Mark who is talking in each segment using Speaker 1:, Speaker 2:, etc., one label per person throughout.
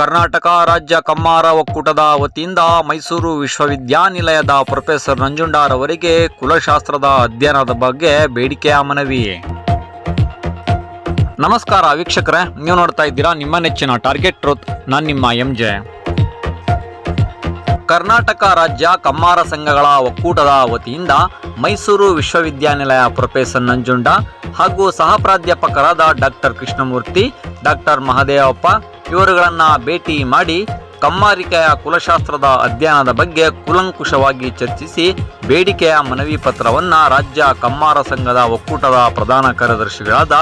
Speaker 1: ಕರ್ನಾಟಕ ರಾಜ್ಯ ಕಮ್ಮಾರ ಒಕ್ಕೂಟದ ವತಿಯಿಂದ ಮೈಸೂರು ವಿಶ್ವವಿದ್ಯಾನಿಲಯದ ಪ್ರೊಫೆಸರ್ ನಂಜುಂಡಾರ್ ಅವರಿಗೆ ಕುಲಶಾಸ್ತ್ರದ ಅಧ್ಯಯನದ ಬಗ್ಗೆ ಬೇಡಿಕೆಯ ಮನವಿ ನಮಸ್ಕಾರ ವೀಕ್ಷಕರೇ, ನೀವು ನೋಡ್ತಾ ಇದ್ದೀರಾ ನಿಮ್ಮ ನೆಚ್ಚಿನ ಟಾರ್ಗೆಟ್ ಟ್ರೂತ್, ನಾನು ನಿಮ್ಮ ಎಂ ಜೆ. ಕರ್ನಾಟಕ ರಾಜ್ಯ ಕಮ್ಮಾರ ಸಂಘಗಳ ಒಕ್ಕೂಟದ ವತಿಯಿಂದ ಮೈಸೂರು ವಿಶ್ವವಿದ್ಯಾನಿಲಯ ಪ್ರೊಫೆಸರ್ ನಂಜುಂಡ ಹಾಗೂ ಸಹ ಪ್ರಾಧ್ಯಾಪಕರಾದ ಡಾಕ್ಟರ್ ಕೃಷ್ಣಮೂರ್ತಿ, ಡಾಕ್ಟರ್ ಮಹದೇವಪ್ಪ ಇವರುಗಳನ್ನ ಭೇಟಿ ಮಾಡಿ ಕಮ್ಮಾರಿಕೆಯ ಕುಲಶಾಸ್ತ್ರದ ಅಧ್ಯಯನದ ಬಗ್ಗೆ ಕುಲಂಕುಷವಾಗಿ ಚರ್ಚಿಸಿ ಬೇಡಿಕೆಯ ಮನವಿ ಪತ್ರವನ್ನ ರಾಜ್ಯ ಕಮ್ಮಾರ ಸಂಘದ ಒಕ್ಕೂಟದ ಪ್ರಧಾನ ಕಾರ್ಯದರ್ಶಿಗಳಾದ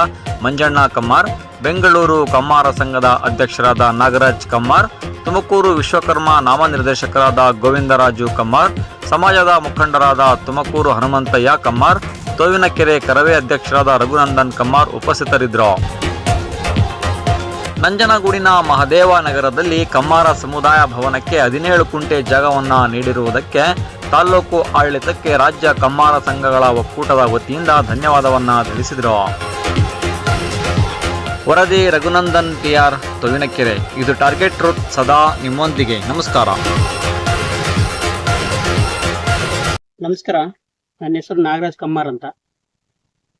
Speaker 1: ಮಂಜಣ್ಣ ಕಮ್ಮಾರ್, ಬೆಂಗಳೂರು ಕಮ್ಮಾರ ಸಂಘದ ಅಧ್ಯಕ್ಷರಾದ ನಾಗರಾಜ್ ಕಮ್ಮಾರ್, ತುಮಕೂರು ವಿಶ್ವಕರ್ಮ ನಾಮನಿರ್ದೇಶಕರಾದ ಗೋವಿಂದರಾಜು ಕಮ್ಮಾರ್, ಸಮಾಜದ ಮುಖಂಡರಾದ ತುಮಕೂರು ಹನುಮಂತಯ್ಯ ಕಮ್ಮಾರ್, ತೋವಿನಕೆರೆ ಕರವೇ ಅಧ್ಯಕ್ಷರಾದ ರಘುನಂದನ್ ಕಮ್ಮಾರ್ ಉಪಸ್ಥಿತರಿದ್ದರು. ನಂಜನಗೂಡಿನ ಮಹದೇವ ನಗರದಲ್ಲಿ ಕಮ್ಮಾರ ಸಮುದಾಯ ಭವನಕ್ಕೆ ಹದಿನೇಳು ಕುಂಟೆ ಜಾಗವನ್ನ ನೀಡಿರುವುದಕ್ಕೆ ತಾಲ್ಲೂಕು ಆಡಳಿತಕ್ಕೆ ರಾಜ್ಯ ಕಮ್ಮಾರ ಸಂಘಗಳ ಒಕ್ಕೂಟದ ವತಿಯಿಂದ ಧನ್ಯವಾದವನ್ನ ತಿಳಿಸಿದರು. ವರದಿ ರಘುನಂದನ್ ಟಿಆರ್ ತೊವಿನಕೆರೆ ಇದು ಟಾರ್ಗೆಟ್ ರೂಟ್ ಸದಾ ನಿಮ್ಮೊಂದಿಗೆ. ನಮಸ್ಕಾರ.
Speaker 2: ನಮಸ್ಕಾರ. ನನ್ನ ಹೆಸರು ನಾಗರಾಜ್ ಕಮ್ಮಾರ್ ಅಂತ.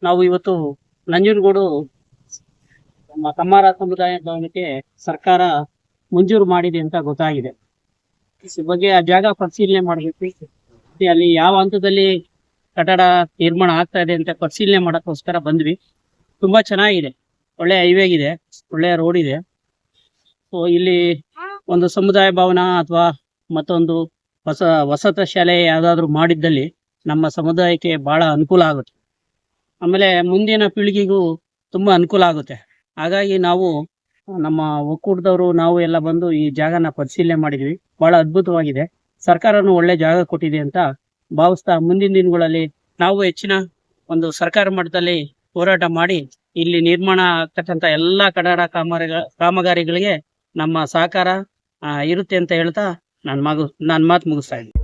Speaker 2: ನಾವು ಇವತ್ತು ನಂಜನಗೂಡು ನಮ್ಮ ಕಮ್ಮಾರ ಸಮುದಾಯ ಭವನಕ್ಕೆ ಸರ್ಕಾರ ಮಂಜೂರು ಮಾಡಿದೆ ಅಂತ ಗೊತ್ತಾಗಿದೆ. ಈ ಬಗ್ಗೆ ಆ ಜಾಗ ಪರಿಶೀಲನೆ ಮಾಡಬೇಕು. ಅಲ್ಲಿ ಯಾವ ಹಂತದಲ್ಲಿ ಕಟ್ಟಡ ನಿರ್ಮಾಣ ಆಗ್ತಾ ಇದೆ ಅಂತ ಪರಿಶೀಲನೆ ಮಾಡೋಕ್ಕೋಸ್ಕರ ಬಂದ್ವಿ. ತುಂಬಾ ಚೆನ್ನಾಗಿದೆ. ಒಳ್ಳೆ ಹೈವೇ ಇದೆ. ಒಳ್ಳೆ ರೋಡ್ ಇದೆ. ಸೊ ಇಲ್ಲಿ ಒಂದು ಸಮುದಾಯ ಭವನ ಅಥವಾ ಮತ್ತೊಂದು ಹೊಸ, ವಸತ ಶಾಲೆ ಯಾವ್ದಾದ್ರು ಮಾಡಿದ್ದಲ್ಲಿ ನಮ್ಮ ಸಮುದಾಯಕ್ಕೆ ಬಹಳ ಅನುಕೂಲ ಆಗುತ್ತೆ. ಆಮೇಲೆ ಮುಂದಿನ ಪೀಳಿಗೆಗೂ ತುಂಬಾ ಅನುಕೂಲ ಆಗುತ್ತೆ. ಹಾಗಾಗಿ ನಾವು, ನಮ್ಮ ಒಕ್ಕೂಟದವರು, ನಾವು ಎಲ್ಲ ಬಂದು ಈ ಜಾಗನ ಪರಿಶೀಲನೆ ಮಾಡಿದ್ವಿ. ಬಹಳ ಅದ್ಭುತವಾಗಿದೆ. ಸರ್ಕಾರನು ಒಳ್ಳೆ ಜಾಗ ಕೊಟ್ಟಿದೆ ಅಂತ ಭಾವಿಸ್ತಾ ಮುಂದಿನ ದಿನಗಳಲ್ಲಿ ನಾವು ಹೆಚ್ಚಿನ ಒಂದು ಸರ್ಕಾರ ಮಟ್ಟದಲ್ಲಿ ಹೋರಾಟ ಮಾಡಿ, ಇಲ್ಲಿ ನಿರ್ಮಾಣ ಆಗ್ತಕ್ಕಂತ ಎಲ್ಲಾ ಕಡಡ ಕಾಮಗಾರಿ ಕಾಮಗಾರಿಗಳಿಗೆ ನಮ್ಮ ಸಹಕಾರ ಇರುತ್ತೆ ಅಂತ ಹೇಳ್ತಾ ನನ್ನ ಮಗು, ನನ್ನ ಮಾತು ಮುಗಿಸ್ತಾ ಇದ್ದೀನಿ.